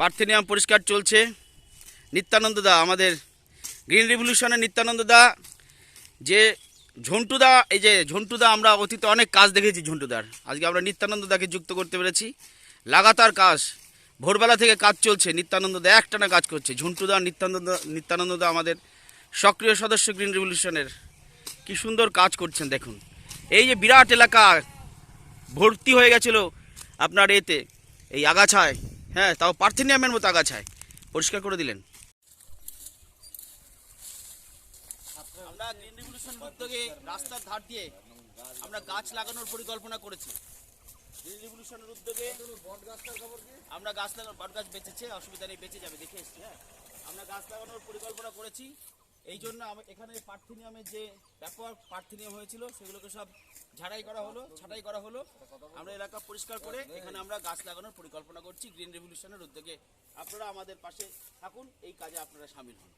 Parthenium পরিষ্কার চলছে। নিত্যানন্দ দা, আমাদের গ্রিন রিভলিউশনের নিত্যানন্দ দা, যে ঝন্টুদা এই যে ঝন্টুদা আমরা অতীতে অনেক কাজ দেখেছি ঝন্টুদার আজকে আমরা নিত্যানন্দ দাকে যুক্ত করতে পেরেছি। লাগাতার কাজ, ভোরবেলা থেকে কাজ চলছে, নিত্যানন্দ দা একটানা কাজ করছে। ঝন্টুদা নিত্যানন্দ নিত্যানন্দ দা আমাদের সক্রিয় সদস্য গ্রিন রিভলিউশনের। কি সুন্দর কাজ করছেন, দেখুন। এই যে বিরাট এলাকা, ভর্তি হয়ে গেছিল আপনার এতে, এই আগাছায়। হ্যাঁ তাও পার্থেনিয়ামের মতো আগাছায়। পরিষ্কার করে দিলেন। আমরা গ্রিন রিভলিউশন উদ্যোগে রাস্তার ধার দিয়ে আমরা গাছ লাগানোর পরিকল্পনা করেছি। গ্রিন রিভলিউশনের উদ্যোগে আমরা গাছ লাগানোর বট গাছ বেঁচেছে, অসুবিধা নেই, বেঁচে যাবে, দেখে এসছি হ্যাঁ। আমরা গাছ লাগানোর পরিকল্পনা করেছি। এই জন্য এখানে পার্থেনিয়ামের যে ব্যাপক পার্থেনিয়াম হয়েছিল, সেগুলোকে সব ঝাড়াই করা হলো, ছাঁটাই করা হলো। আমরা এলাকা পরিষ্কার করে এখানে আমরা গাছ লাগানোর পরিকল্পনা করছি, গ্রিন রেভলিউশনের উদ্যোগে। আপনারা আমাদের পাশে থাকুন, এই কাজে আপনারা সামিল হন।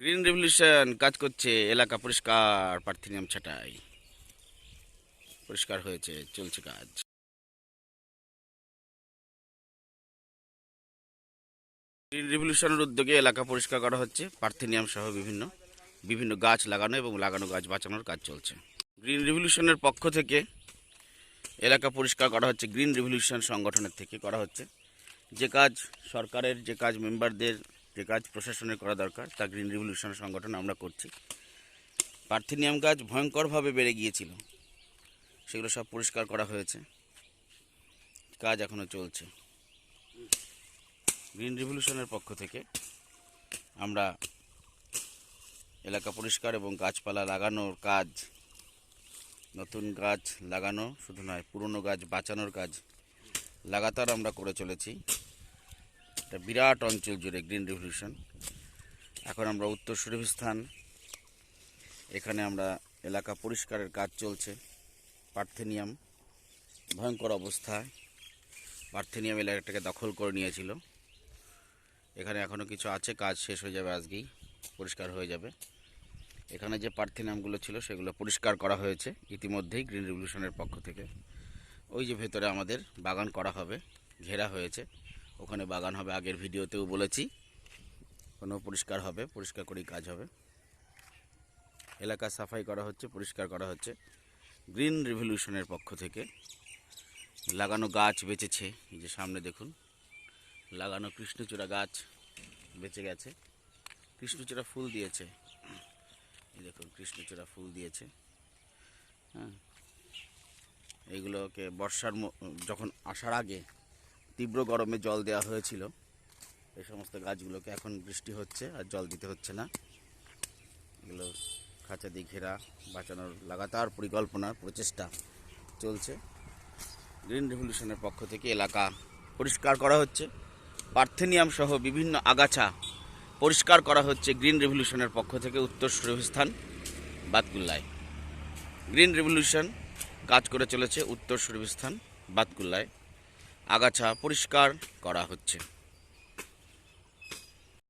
গ্রিন রেভলিউশন কাজ করছে, এলাকা পরিষ্কার পার্থেনিয়াম ছাটাই। পরিষ্কার হয়েছে, চলছে কাজ। গ্রিন রেভলিউশনের উদ্যোগে এলাকা পরিষ্কার করা হচ্ছে পার্থেনিয়াম সহ বিভিন্ন বিভিন্ন গাছ লাগানো এবং লাগানো গাছ বাঁচানোর কাজ চলছে। গ্রিন রেভলিউশনের পক্ষ থেকে এলাকা পরিষ্কার করা হচ্ছে গ্রিন রেভলিউশন সংগঠনের থেকে করা হচ্ছে। যে কাজ সরকারের, যে কাজ মেম্বারদের যে কাজ প্রশাসনের করা দরকার, তা গ্রিন রিভলিউশন সংগঠন আমরা করছি। পার্থেনিয়াম গাছ ভয়ঙ্করভাবে বেড়ে গিয়েছিল। সেগুলো সব পরিষ্কার করা হয়েছে। কাজ এখনও চলছে। গ্রিন রিভলিউশনের পক্ষ থেকে আমরা এলাকা পরিষ্কার এবং গাছপালা লাগানোর কাজ, নতুন গাছ লাগানো শুধু নয়, পুরনো গাছ বাঁচানোর কাজ লাগাতার আমরা করে চলেছি। একটা বিরাট অঞ্চল জুড়ে গ্রিন রিভলিউশন এখন আমরা উত্তর সুরভিস্থান, এখানে আমরা এলাকা পরিষ্কারের কাজ চলছে। পার্থেনিয়াম, ভয়ঙ্কর অবস্থায় পার্থেনিয়াম এলাকাটাকে দখল করে নিয়েছিল। এখানে এখনও কিছু আছে, কাজ শেষ হয়ে যাবে আজকেই, পরিষ্কার হয়ে যাবে। এখানে যে পার্থেনিয়ামগুলো ছিল, সেগুলো পরিষ্কার করা হয়েছে ইতিমধ্যেই গ্রিন রিভলিউশনের পক্ষ থেকে। ওই যে ভেতরে আমাদের বাগান করা হবে, ঘেরা হয়েছে। ওখানে বাগান হবে, আগের ভিডিওতেও বলেছি। কোনো পরিষ্কার হবে, পরিষ্কার করেই কাজ হবে। এলাকা সাফাই করা হচ্ছে, পরিষ্কার করা হচ্ছে। গ্রিন রিভলিউশনের পক্ষ থেকে লাগানো গাছ বেঁচেছে, এই যে সামনে দেখুন। লাগানো কৃষ্ণচূড়া গাছ বেঁচে গেছে। কৃষ্ণচূড়া ফুল দিয়েছে। দেখুন, কৃষ্ণচূড়া ফুল দিয়েছে। হ্যাঁ। এইগুলোকে বর্ষার যখন আসার আগে তীব্র গরমে জল দেওয়া হয়েছিল, এই সমস্ত গাছগুলোকে এখন বৃষ্টি হচ্ছে আর জল দিতে হচ্ছে না। এগুলো খাঁচা দিয়ে ঘেরা, বাঁচানোর লাগাতার পরিকল্পনা, প্রচেষ্টা চলছে। গ্রিন রেভলিউশনের পক্ষ থেকে এলাকা পরিষ্কার করা হচ্ছে। পার্থেনিয়াম সহ বিভিন্ন আগাছা পরিষ্কার করা হচ্ছে গ্রিন রেভলিউশনের পক্ষ থেকে উত্তর সুরভিস্থান বাতকুল্লায়। গ্রিন রেভলিউশন কাজ করে চলেছে উত্তর সুরভিস্থান বাতকুল্লায়। আগাছা পরিষ্কার করা হচ্ছে।